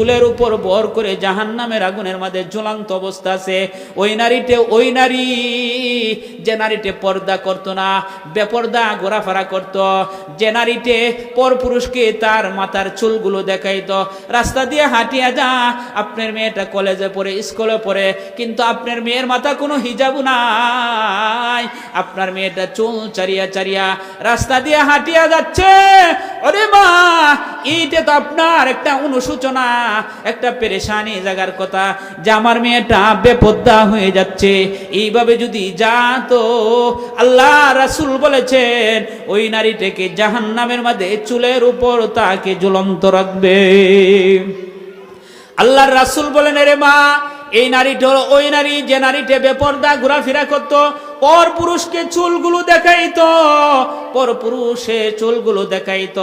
চুলের উপর বর করে জাহান নামের আগুনের মাঝে ঝুলান্ত অবস্থা আছে। ওই নারীতে ওই নারী, যে নারীতে পর্দা করতো না, বেপর্দা, ঘোরাফেরা করত। যে নারীতে পর পুরুষকে তার মাথার চুলগুলো দেখাইতো। রাস্তা দিয়ে হাঁটিয়া যা, আপনার মেয়েটা কলেজে পড়ে, স্কুলে পড়ে, কিন্তু আপনার মেয়ের মাথা কোনো হিজাবু নাই। আপনার মেয়েটা চুল চারিয়া চারিয়া রাস্তা দিয়ে হাঁটিয়া যাচ্ছে। ওরে মা, এইটা তো আপনার একটা অনুসূচনা একটা পেরেশানি জাগার কথা যে আমার মেয়েটা বেপদ্দা হয়ে যাচ্ছে। এইভাবে যদি যা তো আল্লাহ রাসুল বলেছেন, ওই নারীটাকে জাহান নামের মাঝে চুলের উপর তাকে জ্বলন্ত রাখবে। আল্লাহর রাসুল বলেন রে মা, এই নারীটা ওই নারী যে নারীটা বেপর্দা, ঘোরাফেরা করতো পর পুরুষকে চুলগুলো দেখাইত, পর পুরুষে চুলগুলো দেখাইত।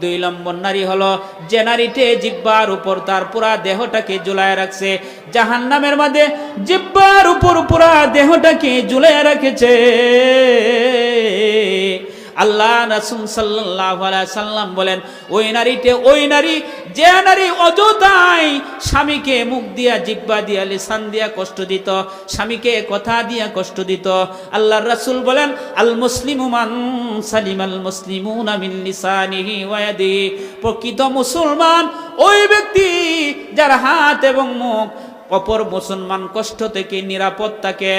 দুই নম্বর নারী হলো, যে নারীতে জিব্বার উপর তার পুরা দেহটাকে জুলাই রাখছে জাহান নামের মাঝে জিব্বার উপর পুরা দেহটাকে জুলাই রেখেছে। আল্লাহ রাসুল সাল্লাহ সাল্লাম বলেন, ওই নারীতে ওই নারী, যে নারী অযথাই স্বামীকে মুখ দিয়া জিব্বা দিয়া, লিসান দিয়া কষ্ট দিত, স্বামীকে কথা দিয়া কষ্ট দিত আল্লাহ রাসুল বলেন, আল মুসলিম মান সালিম আল ওয়াদি প্রকৃত মুসলমান ওই ব্যক্তি যার হাত এবং মুখ অপর মুসলমান কষ্ট থেকে নিরাপদ থাকে।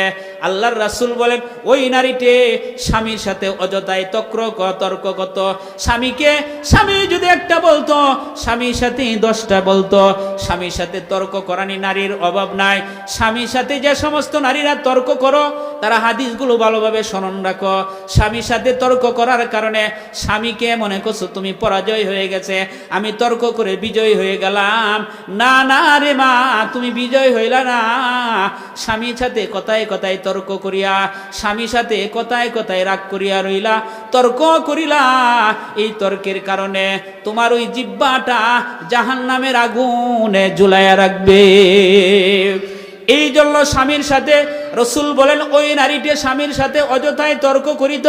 আল্লাহর রাসুল বলেন, ওই নারীটি স্বামীর সাথে অযথায় তক্র তর্ক কত স্বামীকে, স্বামী যদি একটা বলতো, স্বামীর সাথে দশটা বলতো। স্বামীর সাথে তর্ক করানি নারীর অভাব নাই। স্বামীর সাথে যে সমস্ত নারীরা তর্ক করো, তারা হাদিসগুলো ভালোভাবে স্মরণ রাখো। স্বামীর সাথে তর্ক করার কারণে স্বামীকে মনে করছ, তুমি পরাজয় হয়ে গেছে, আমি তর্ক করে বিজয় হয়ে গেলাম। না না রে মা, তুমি বিজয় হইলা না। স্বামীর সাথে কথায় কথায় তর্ক করিয়া, স্বামীর সাথে কথায় কথায় রাগ করিয়া রইলা, তর্ক করিলা। এই তর্কের কারণে তোমার ওই জিব্বাটা জাহান নামের আগুনে ঝুলাইয়া রাখবে। এই জন্য স্বামীর সাথে রসুল বলেন, ওই নারীটি স্বামীর সাথে অযথায় তর্ক করিত।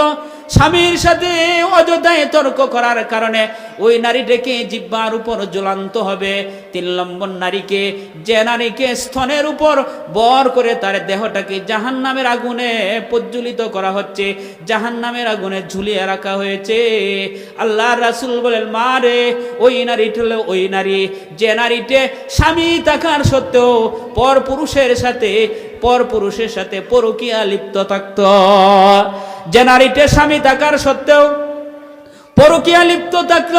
স্বামীর সাথে অযথায় তর্ক করার কারণে ওই নারীটাকে জিব্বার উপর জ্বলান্ত হবে। তিন নম্বর নারীকে, যে নারীকে স্তনের উপর বর করে তার দেহটাকে জাহান নামের আগুনে প্রজ্বলিত করা হচ্ছে জাহান নামের আগুনে ঝুলিয়ে রাখা হয়েছে। আল্লাহ রাসুল বলেন, মা রে, ওই নারীটি হলো ওই নারী। যে নারীতে স্বামী থাকার সত্ত্বেও পর পুরুষের সাথে, পর পুরুষের সাথে পরকিয়া লিপ্ত থাকত। যে স্বামী থাকার সত্ত্বেও পরকিয়া লিপ্ত থাকল,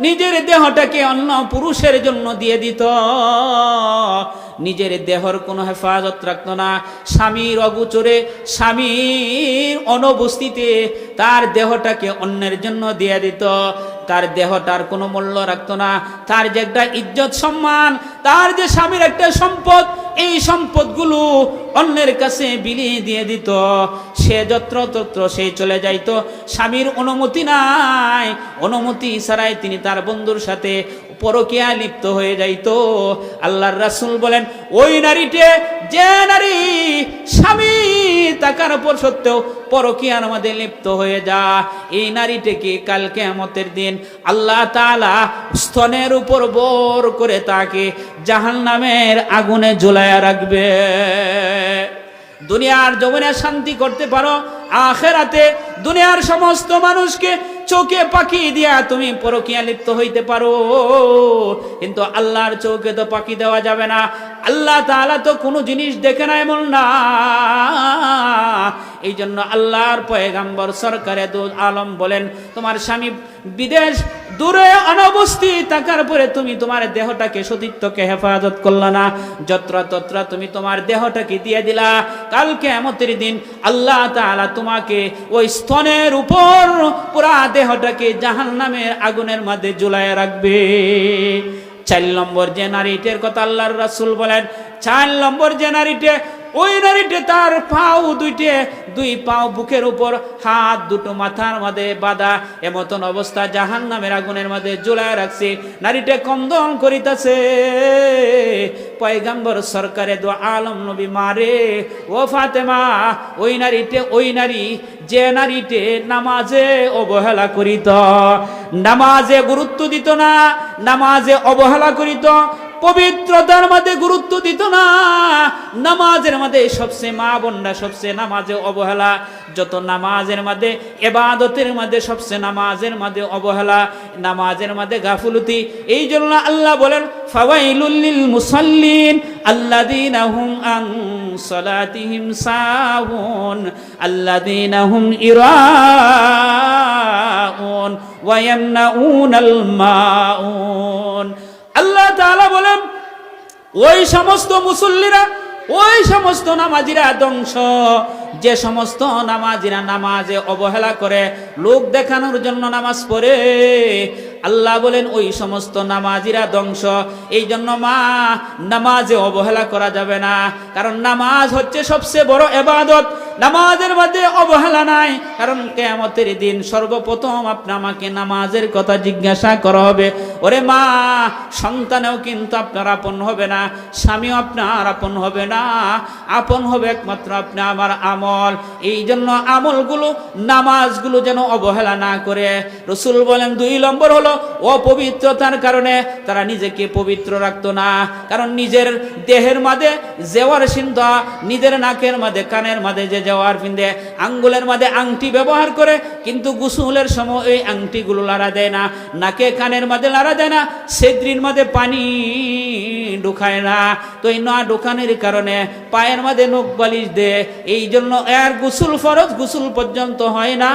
নিজের দেহটাকে অন্য পুরুষের জন্য দিয়ে দিত। নিজের দেহর কোনো হেফাজত রাখত না। স্বামীর অগুচরে স্বামীর অনুপস্থিতিতে তার দেহটাকে অন্যের জন্য দিয়ে দিত। তার দেহটার কোনো মূল্য রাখতো না। তার যে একটা ইজ্জত সম্মান, তার যে স্বামীর একটা সম্পদ এই সম্পদগুলো অন্যের কাছে বিলিয়ে দিয়ে দিত। সে যত্র তত্র সে চলে যাইত। স্বামীর অনুমতি নাই। অনুমতি ছাড়াই তিনি তার বন্ধুর সাথে পরকিয়া লিপ্ত হয়ে যাইত। আল্লাহর রাসুল বলেন, ওই নারীটে যে নারী স্বামী তাকার উপর সত্ত্বেও পরকিয়ার মধ্যে লিপ্ত হয়ে যা। এই নারীটাকে কাল কেয়ামতের দিন আল্লাহ তাআলা স্তনের উপর বোর করে তাকে জাহান্নামের আগুনে ঝুলায়া রাখবে। দুনিয়ার যৌবনে শান্তি করতে পারো, আখেরাতে দুনিয়ার সমস্ত মানুষকে চোখে পাখি দিয়া তুমি পরকিয়া লিপ্ত হইতে পারো। কিন্তু আল্লাহর চোখে তো পাখি দেওয়া যাবে না। আল্লাহ তাআলা তো কোনো জিনিস দেখে না এমন না। এই জন্য আল্লাহর পয়গাম্বর সরকারে দু আলম বলেন, তোমার স্বামী বিদেশ দূরে অনবস্থিত থাকার পরে তুমি তোমার দেহটাকে সতীত্বকে হেফাজত করলা না। যত্র তত্র তুমি তোমার দেহটাকে দিয়ে দিলা। কালকে এমতের দিন আল্লাহ তাআলা তোমাকে ওই স্তনের উপর পুরা দেহটাকে জাহান নামের আগুনের মধ্যে ঝুলায় রাখবে। চার নম্বর যে নারীটের কথা আল্লাহর রাসূল বলেন, চার নম্বর যে নারীটে, ওই নারীটে তার পাও দুইটে, দুই পাও বুকের উপর, হাত দুটো মাথার মধ্যে বাঁধা, এমতন অবস্থা জাহান নামের আগুনের মধ্যে জোলায় রাখছে। নারীটে কন্দন করিতেছে। পয়গাম্বর সরকারে দো আলম নবী মারে, ও ফাতেমা, ওই নারীতে ওই নারী যে নারীতে নামাজে অবহেলা করিত, নামাজে গুরুত্ব দিত না, নামাজে অবহেলা করিত, পবিত্রতার মধ্যে গুরুত্ব দিত না, নামাজের মধ্যে সবচেয়ে মা বন্যা সবচেয়ে নামাজে অবহেলা, যত নামাজের মধ্যে, এবাদতের মধ্যে সবচেয়ে নামাজের মধ্যে অবহেলা, নামাজের মধ্যে গাফুলতি এই জন্য আল্লাহ বলেন, ফাওয়াইলুল মুসাল্লিন হুম আন সালাতিহিম সাহুন, আল্লাযীনা হুম ইরাউন, ওয়া ইয়ামনাউনাল মাউন। আল্লাহ তাআলা বলেন, ওই সমস্ত মুসল্লিরা, ওই সমস্ত নামাজিরা ধ্বংস। যে সমস্ত নামাজিরা নামাজে অবহেলা করে, লোক দেখানোর জন্য নামাজ পড়ে আল্লাহ বলেন, ওই সমস্ত নামাজিরা ধ্বংস। এই জন্য মা, নামাজে অবহেলা করা যাবে না। কারণ নামাজ হচ্ছে সবচেয়ে বড় এবাদত। নামাজের মধ্যে অবহেলা নাই। কারণ কেয়ামতের দিন সর্বপ্রথম আপনি আমাকে নামাজের কথা জিজ্ঞাসা করা হবে। ওরে মা, সন্তানেও কিন্তু আপনার আপন হবে না, স্বামীও আপনার আপন হবে না। আপন হবে একমাত্র আপনি আমার আমল। এই জন্য আমলগুলো, নামাজগুলো যেন অবহেলা না করে। রসুল বলেন, দুই নম্বর হলো অপবিত্রতার কারণে তারা নিজেকে পবিত্র রাখতো না। কারণ নিজের দেহের মাঝে জেওয়ার সিন্ধা, নিজের নাকের মাঝে কানের মাঝে যে জেওয়ার পিন্ধে আঙ্গুলের মাঝে আংটি ব্যবহার করে, কিন্তু গুসুলের সময় ওই আংটিগুলো লাড়া দেয় না, নাকে কানের মাঝে লাড়া দেয় না, সেদ্রির মাঝে পানি ঢুকায় না। তো এই না ঢুকানোর কারণে পায়ের মাঝে নখ বালিশ দে। এই জন্য এর গুসুল ফরজ গুসুল পর্যন্ত হয় না।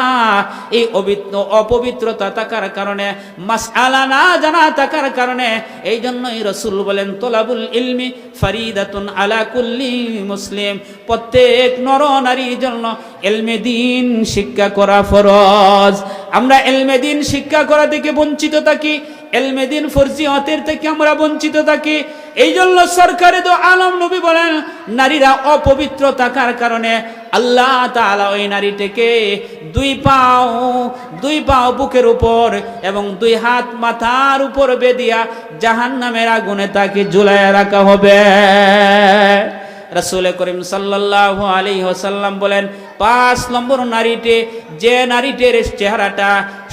এই অবিত্র অপবিত্রতা থাকার কারণে মাস আলা না জানা থাকার কারণে এই জন্যই রসুল বলেন, তোলাবুল ইলমি ফারিদাতুন আলা কুল্লি মুসলিম। প্রত্যেক নর নারীর জন্য এলমে দিন শিক্ষা করা ফরজ। আমরা এলমে দিন শিক্ষা করা থেকে বঞ্চিত থাকি। এলমেদিন ফরজিয়তের থেকে আমরা বঞ্চিত থাকি। এই জন্য সরকারে তো আলম নবী বলেন, নারীরা অপবিত্র থাকার কারণে আল্লাহ তালা ওই নারীটাকে দুই পাও দুই পাও বুকের উপর এবং দুই হাত মাথার উপর বেদিয়া জাহান নামের আগুনে তাকে ঝুলাইয়া রাখা হবে। রাসূল করিম সাল্লাল্লাহু আলাইহি ওয়াসাল্লাম বলেন, পাঁচ নম্বর নারীতে যে নারীটির চেহারাটা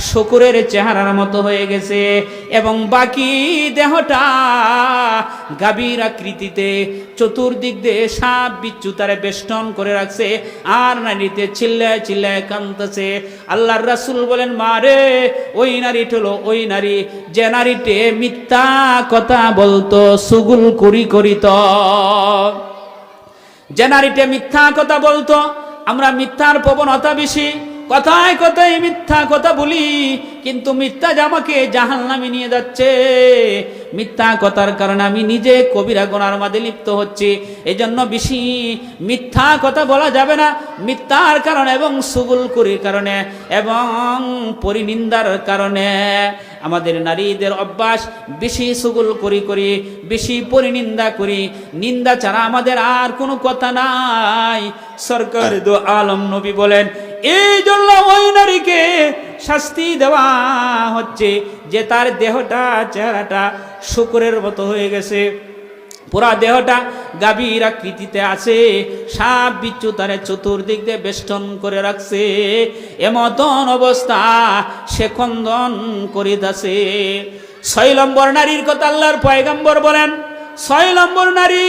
শুকুরের চেহারার মতো হয়ে গেছে এবং বাকি দেহটা গাভীর আকৃতিতে চতুর্দিক দিয়ে সাপ বিচ্ছু তারে বেষ্টন করে রাখছে আর নারীতে চিল্লায় চিল্লায় কান্দতেছে আল্লাহর রাসূল বলেন মারে ওই নারীটি হলো ওই নারী, যে নারীতে মিথ্যা কথা বলতো, সুগুল করি করিত যে নারীটা মিথ্যা কথা বলতো আমরা মিথ্যার প্রবণতা বেশি। কথায় কথায় মিথ্যা কথা বলি, কিন্তু মিথ্যা যে আমাকে জাহান নামে নিয়ে যাচ্ছে, মিথ্যা কথার কারণে আমি নিজে কবিরা গোনার মাঝে লিপ্ত হচ্ছি। এই জন্য বেশি মিথ্যা কথা বলা যাবে না, মিথ্যার কারণে এবং সুগুল করির কারণে এবং পরিনিন্দার কারণে। আমাদের নারীদের অভ্যাস, বেশি সুগুল করি করি, বেশি পরিনিন্দা করি। নিন্দা ছাড়া আমাদের আর কোনো কথা নাই, সরকার দো আলম নবী বলেন এই জন্য ওই নারীকে শাস্তি দেওয়া হচ্ছে যে তার দেহটা, চেহারাটা শুকুরের মতো হয়ে গেছে। পুরা দেহটা গাভীর আকৃতিতে আছে, সাপ বিচ্ছু তারে চতুর্দিক দিয়ে বেষ্টন করে রাখছে। এমতন অবস্থা সে খন্দন করিতেছে। ছয় নম্বর নারীর কথা আল্লাহর পয়গাম্বর বলেন, ছয় নম্বর নারী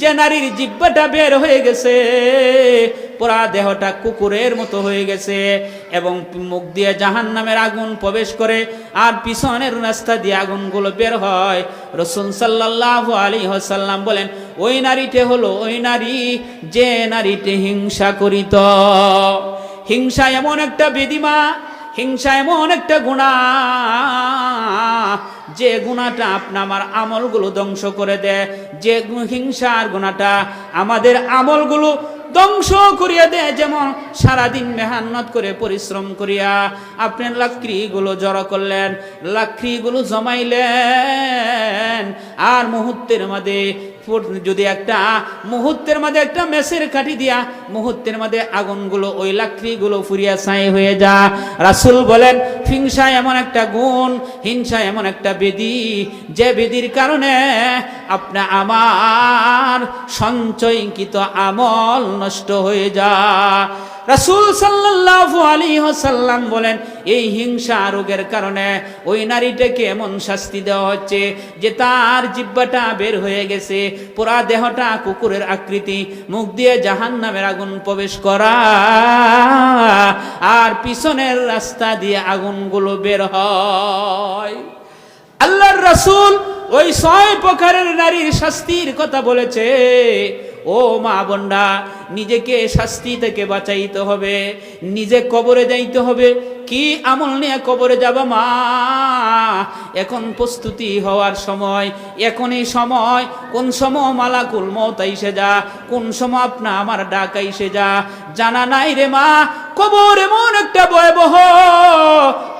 যে নারীর জিব্বাটা বের হয়ে গেছে পুরা দেহটা কুকুরের মতো হয়ে গেছে এবং মুখ দিয়ে জাহান নামের আগুন প্রবেশ করে আর পিছনের রাস্তা দিয়ে আগুনগুলো বের হয়। রসুন সাল্লাহ আলী হাসাল্লাম বলেন, ওই নারীতে হলো ওই নারী যে নারীতে হিংসা করিত। হিংসা এমন একটা বেদিমা, হিংসা এমন একটা গুণা যে গুণাটা আপনা আমার আমলগুলো ধ্বংস করে দেয়, যে হিংসার গুণাটা আমাদের আমলগুলো ধ্বংস করিয়া দেয়, যেমন সারাদিন মেহান্নত করে পরিশ্রম করিয়া আপনার লাকড়িগুলো জড়ো করলেন, লাকড়িগুলো জমাইলেন, আর মুহূর্তের মধ্যে যদি একটা মুহূর্তের মধ্যে একটা মেসের কাঠি দিয়া মুহূর্তের মধ্যে আগুনগুলো, ওই লাকড়িগুলো ফুরিয়া ছাই হয়ে যা। রাসুল বলেন, হিংসা এমন একটা গুণ, হিংসা এমন একটা বেদি যে বেদির কারণে আপনা আমার সঞ্চয়কৃত আমল নষ্ট হয়ে যা। রাসূল সাল্লাল্লাহু আলাইহি ওয়াসাল্লাম বলেন, এই হিংসা রোগের কারণে ওই নারীটাকে এমন শাস্তি দেওয়া হচ্ছে যে তার জিব্বাটা বের হয়ে গেছে, পুরা দেহটা কুকুরের আকৃতি, মুখ দিয়ে জাহান্নামের আগুন প্রবেশ করা, আর পিছনের রাস্তা দিয়ে আগুনগুলো বের হয়। আল্লাহর রাসূল ওই ছয় প্রকারের নারীর শাস্তির কথা বলেছে। ও মা বোনরা, নিজেকে শাস্তি থেকে বাঁচাইতে হবে, নিজে কবরে যাইতে হবে। কি আমল নিয়ে কবরে যাবা মা? এখন প্রস্তুতি হওয়ার সময়, এখনই সময়। কোন সময় মালাকুল মত আইসে যা, কোন সময় আপনা আমার ডাক আইসে যা। জানা নাই রে মা, কবর এমন একটা ভয়াবহ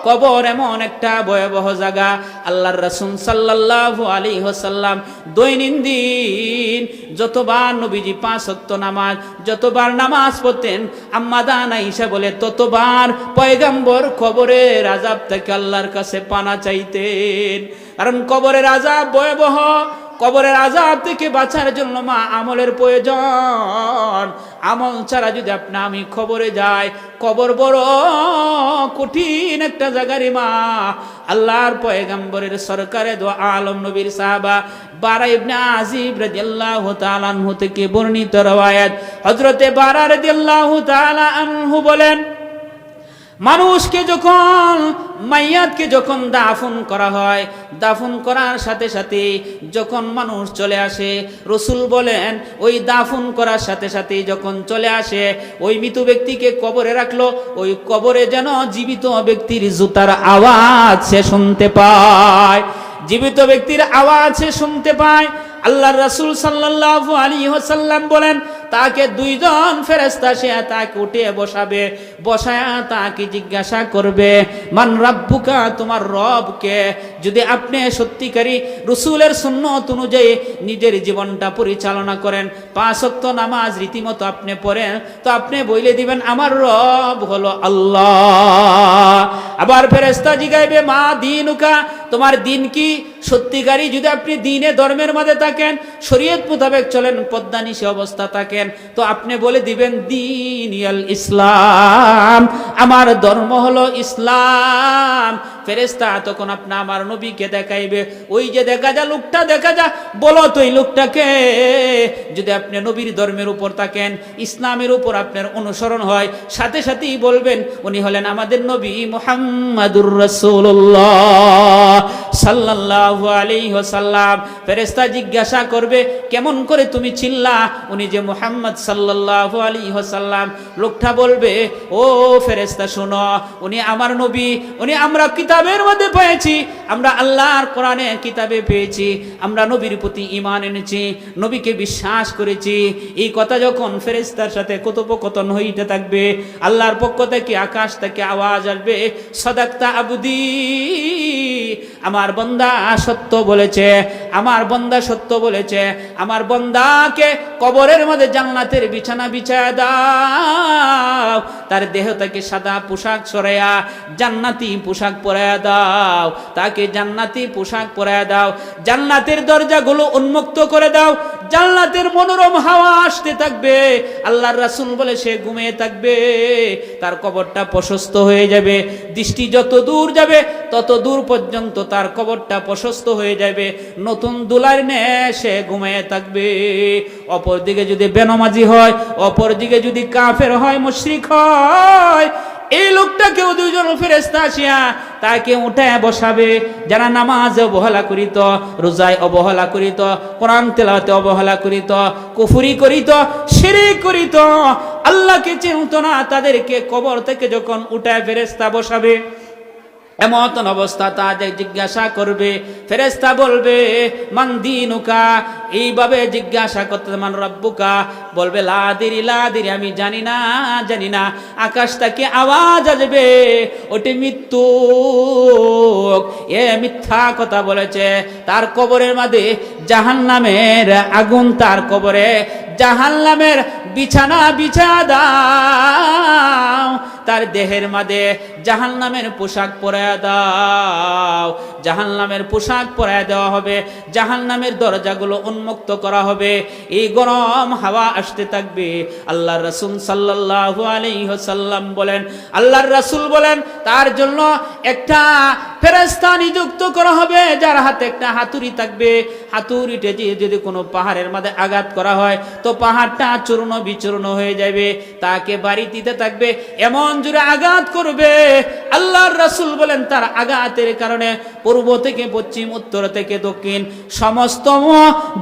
কবর এমন একটা ভয়াবহ জায়গা। আল্লাহর রাসূল সাল্লাল্লাহু আলাইহি ওয়াসাল্লাম দৈনন্দিন যতবার নবীজি পাঁচ ওয়াক্ত নামাজ, যতবার নামাজ পড়তেন, আম্মা দান আয়েশা বলে, ততবার পয়গাম্বর কবরের আযাব থেকে আল্লাহর কাছে পানা চাইতেন। কারণ কবরের আযাব ভয়াবহ কবরের আজাব থেকে বাঁচার জন্য মা আমলের প্রয়োজন। আমল ছাড়া যদি আপনা আমি খবরে যাই, কবর বড় কঠিন একটা জায়গারে মা। আল্লাহর পয়গাম্বরের সরকারে দো আলম নবীর সাহাবা বারা ইবনে আজিব রাদিয়াল্লাহু তাআলা আনহু থেকে বর্ণিত রওয়ায়াত। হযরতে বারা রাদিয়াল্লাহু তাআলা আনহু বলেন মানুষকে যখন, মাইয়াতকে যখন দাফন করা হয়, দাফন করার সাথে সাথে যখন মানুষ চলে আসে, রসুল বলেন, ওই দাফন করার সাথে সাথে যখন চলে আসে, ওই মৃত ব্যক্তিকে কবরে রাখল, ওই কবরে যেন জীবিত ব্যক্তির জুতার আওয়াজ সে শুনতে পায়। জীবিত ব্যক্তির আওয়াজ সে শুনতে পায়। আল্লাহ রাসূল সাল্লাল্লাহু আলাইহি ওয়াসাল্লাম বলেন, তাকে দুইজন ফেরেস্তা সে তাকে উঠে বসাবে। বসায়া তাকে জিজ্ঞাসা করবে, মান রাব্বুকা, তোমার রবকে যদি আপনি সত্যিকারী রসুলের সুন্নত অনুযায়ী নিজের জীবনটা পরিচালনা করেন, পাঁচ ওয়াক্ত নামাজ রীতিমতো আপনি পড়েন, তো আপনি বইলে দিবেন, আমার রব হলো আল্লাহ। আবার ফেরেশতা জিগাইবে, মা দিনুকা, তোমার দিন কি? সত্যিকারী যদি আপনি দিনে ধর্মের মধ্যে থাকেন, শরীয়ত মোতাবেক চলেন, পদ্মা নিশে অবস্থা থাকেন, তো আপনি বলে দিবেন, দিন ইসলাম। আমার ধর্ম হলো ইসলাম। ফেরেস্তা তখন আপনি আমার নবীকে দেখাইবে। ওই যে দেখা যা, লোকটা দেখা যা, বলো তো এই লোকটাকে। যদি আপনি নবীর ধর্মের উপর থাকেন, ইসলামের উপর আপনার অনুসরণ হয়, সাথে সাথেই বলবেন, উনি হলেন আমাদের নবী মোহাম্মদুর রসুল্লাহ সাল্লাল্লাহু আলাইহি ওয়াসাল্লাম। ফেরেশতা জিজ্ঞাসা করবে, কেমন করে তুমি চিল্লা উনি যে মুহাম্মদ সাল্লাল্লাহু আলাইহি ওয়াসাল্লাম। লোকটা বলবে, ও ফেরেশতা, শোনো, উনি আমার নবী, উনি আমরা কিতাবের মধ্যে পেয়েছি। আমরা আল্লাহর কোরআনে কিতাবে পেয়েছি। আমরা নবীর প্রতি ইমান এনেছি, নবীকে বিশ্বাস করেছি। এই কথা যখন ফেরেস্তার সাথে কথোপকথন হইতে থাকবে, আল্লাহর পক্ষ থেকে আকাশ থেকে আওয়াজ আসবে, সদাক্তা আবুদি। আমার বন্দা সত্য বলেছে, আমার বন্দা সত্য বলেছে, আমার বন্দাকে কবরের মধ্যে জান্নাতের বিছানা বিছায় দাও, তার দেহ থেকে সাদা পোশাক সরাইয়া জান্নাতি পোশাক পরাইয়া দাও, তাকে জান্নাতি পোশাক পরাইয়া দাও, জান্নাতের দরজাগুলো উন্মুক্ত করে দাও, জান্নাতের মনোরম হাওয়া আসতে থাকবে, আল্লাহর রাসূল বলে সে ঘুমিয়ে থাকবে, তার কবরটা প্রশস্ত হয়ে যাবে, দৃষ্টি যত দূর যাবে তত দূর পর্যন্ত তার কবরটা প্রশস্ত হয়ে যাবে। নতুন দুলার নে সে ঘুমিয়ে থাকবে। অপর দিকে যদি বেনমাজি হয় অপর দিকে যদি কাফের হয়, মুশরিক হয়, এই লোকটাকেও দুইজন ফেরেস্তা আসিয়া তাকে উঠে বসাবে, যারা নামাজে অবহেলা করিত, রোজায় অবহেলা করিত, কোরআন তেলাতে অবহেলা করিত, কুফুরি করিত, শিরিক করিত, আল্লাহকে চিনত না, তাদেরকে কবর থেকে যখন উঠে ফেরেস্তা বসাবে। এমন অবস্থা তাদের জিজ্ঞাসা করবে ফেরেস্তা বলবে, মান দিনুকা? এইভাবে জিজ্ঞাসা করতে মান রব্বুকা, বলবে লাদিরি লাদিরি আমি জানি না জানি না। আকাশ থেকে আওয়াজ আসবে, ওটি মৃত্যু। এ মিথ্যা কথা বলেছে, তার কবরের মাঝে জাহান নামের আগুন তার কবরে। জাহান নামের বিছানা বিছা দাও। তার দেহের মাঝে জাহান নামের পোশাক পরায় দাও। জাহান নামের পোশাক পরায় দেওয়া হবে। জাহান নামের দরজাগুলো উন্মুক্ত করা হবে। এই গরম হাওয়া আসতে থাকবে। আল্লাহ রসুল সাল্লাহ আলাইহি সাল্লাম বলেন, আল্লাহর রসুল বলেন, তার জন্য একটা ফেরেশতা নিযুক্ত করা হবে, যার হাতে একটা হাতুড়ি থাকবে। হাতুড়িতে দিয়ে যদি কোনো পাহাড়ের মধ্যে আঘাত করা হয়, তো পাহাড়টা চূর্ণ বিচূর্ণ হয়ে যাবে, তাকে বাড়ি দিতে থাকবে, এমন জুড়ে আঘাত করবে। আল্লাহর রাসূল বলেন, তার আঘাতের কারণে পূর্ব থেকে পশ্চিম, উত্তর থেকে দক্ষিণ, সমস্ত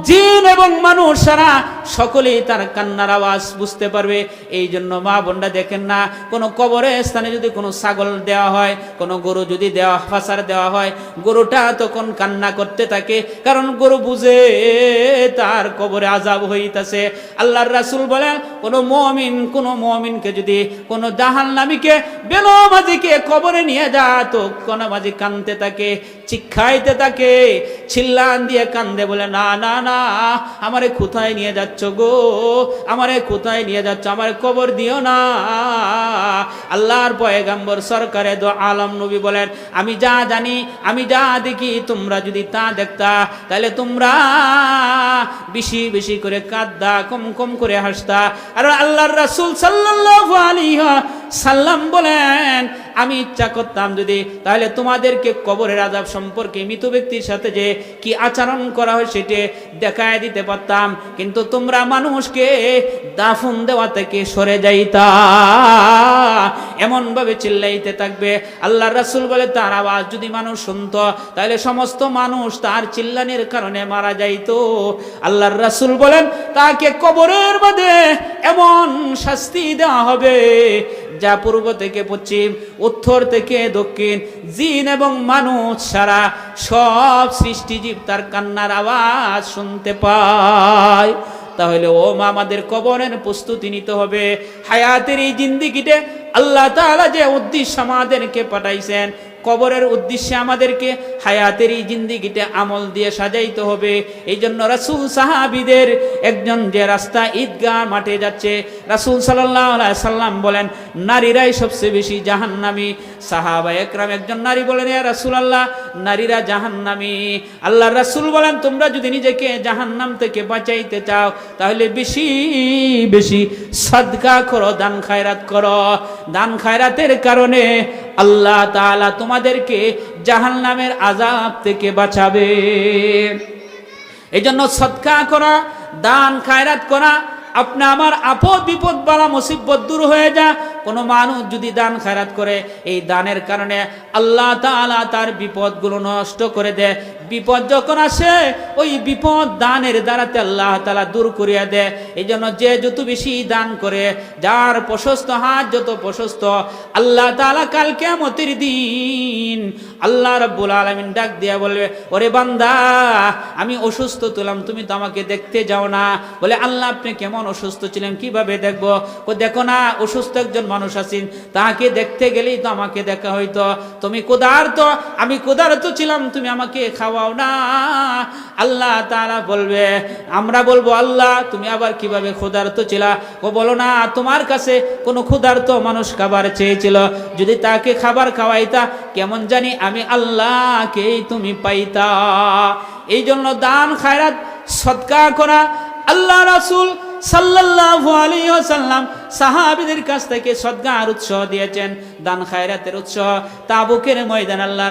জিন এবং মানুষ সারা সকলেই তার কান্নার আওয়াজ বুঝতে পারবে। এই জন্য মা বোনরা দেখেন না, কোনো কবরের স্থানে যদি কোনো ছাগল দেওয়া হয়, কোনো গরু যদি দেওয়া ফাঁসার দেওয়া হয়। গরুটা তখন কান্না করতে থাকে, কারণ গরু বুঝে তার কবরে আজাব হইতাছে। আল্লাহর রাসূল বলেন, কোনো মমিন, কোনো মমিনকে যদি কোনো জাহান নামীকে বেলমাজিকে কবরে নিয়ে যা, তো কোন মাঝি কানতে থাকে চিক্ষাইতে থাকে চিল্লান দিয়ে কান্দে বলে, না না না, আমারে কোথায় নিয়ে যাচ্ছ গো? আমারে কোথায় নিয়ে যাচ্ছ? আমার কবর দিও না। আল্লাহর পয়গাম্বর সরকারে দো আলম নবী বলেন, আমি যা জানি, আমি যা দেখি তোমরা যদি তা দেখতা, তাহলে তোমরা বেশি বেশি করে কাঁদা কম কম করে হাসতা। আর আল্লাহর রাসুল সাল্লাহ সাল্লাম বলেন আমি ইচ্ছা করতাম যদি তাহলে তোমাদেরকে কবরের আজাব সম্পর্কে মৃত ব্যক্তির সাথে যে কি আচরণ করা হয় সেটা দেখায় দিতে পারতাম। কিন্তু তোমরা মানুষকে দাফন দেওয়া থেকে সরে যাইতা এমন ভাবে চিল্লাইতে থাকবে। আল্লাহ রাসূল বলে, তার আওয়াজ যদি মানুষ শুনত, তাহলে সমস্ত মানুষ তার চিল্লানির কারণে মারা যাইতো। আল্লাহর রাসূল বলেন, তাকে কবরের বাদে এমন শাস্তি দেওয়া হবে যা পূর্ব থেকে পশ্চিম, উত্তর থেকে দক্ষিণ, জিন এবং মানুষ সারা সব সৃষ্টিজীব তার কান্নার আওয়াজ শুনতে পায়। তাহলে ও মা, আমাদের কবরের প্রস্তুতি নিতে হবে। হায়াতের এই জিন্দিগিতে আল্লাহ তাআলা যে উদ্দেশ্য আমাদেরকে পাঠাইছেন কবরের উদ্দেশ্যে আমাদেরকে হায়াতের এই জিন্দিগিটা আমল দিয়ে সাজাইতে হবে। এই জন্য রাসুল সাহাবিদের একজন যে রাস্তা ঈদগাহ মাঠে যাচ্ছে, রাসুল সাল্লাহ সাল্লাম বলেন, নারীরাই সবচেয়ে বেশি জাহান্নামি। সাহাবা একরাম একজন নারী বলেন, এ রাসুল আল্লাহ নারীরা জাহান্নামি। আল্লাহ রাসুল বলেন, তোমরা যদি নিজেকে জাহান্নাম থেকে বাঁচাইতে চাও, তাহলে বেশি বেশি সদকা করো, দান খায়রাত করো। দান খায়রাতের কারণে আল্লাহ তাআলা তোমাদেরকে জাহান্নামের আজাব থেকে বাঁচাবে। এই জন্য সৎকা করা, দান খায়রাত করা, আপনি আমার আপদ বিপদ বালা মুসিবত দূর হয়ে যা। কোনো মানুষ যদি দান খারাত করে, এই দানের কারণে আল্লাহ তালা তার বিপদগুলো নষ্ট করে দেয়। বিপদ যখন আসে, ওই বিপদ দানের দ্বারাতে আল্লাহ তালা দূর করিয়া দেয়। এই জন্য যে যত বেশি দান করে, যার প্রশস্ত হাত যত প্রশস্ত, আল্লাহ তাআলা কাল কেমতের দিন আল্লাহ রাব্বুল আলামিন ডাক দিয়া বলবে, ওরে বান্দা, আমি অসুস্থ তুলাম তুমি তো আমাকে দেখতে যাও না। বলে, আল্লাহ, আপনি কেমন অসুস্থ ছিলেন? কীভাবে দেখব? ও দেখো না, অসুস্থ একজন মানুষ আছেন তাহাকে দেখতে গেলেই তো আমাকে দেখা হইতো। তুমি কোদার তো আমি ক্ষুধার্ত ছিলাম, তুমি আমাকে খাওয়াও না। আল্লাহ তাআলা বলবে, আমরা বলব, আল্লাহ, তুমি আবার কীভাবে ক্ষুধার্ত ছিলা? ও বলো, না, তোমার কাছে কোনো ক্ষুধার্ত মানুষ খাবার চেয়েছিল। যদি তাকে খাবার খাওয়াইতা, কেমন জানি আমি আল্লাহকেই তুমি পাইতা। এই জন্য দান, খায়রাত সৎকা করা, আল্লাহ রাসূল সাল্লাল্লাহু আলাইহি সাহাবীদের কাছ থেকে সদকার উৎসাহ দিয়েছেন। দান, খায়রাতের উৎসাহ তাবুকের ময়দান, আল্লাহ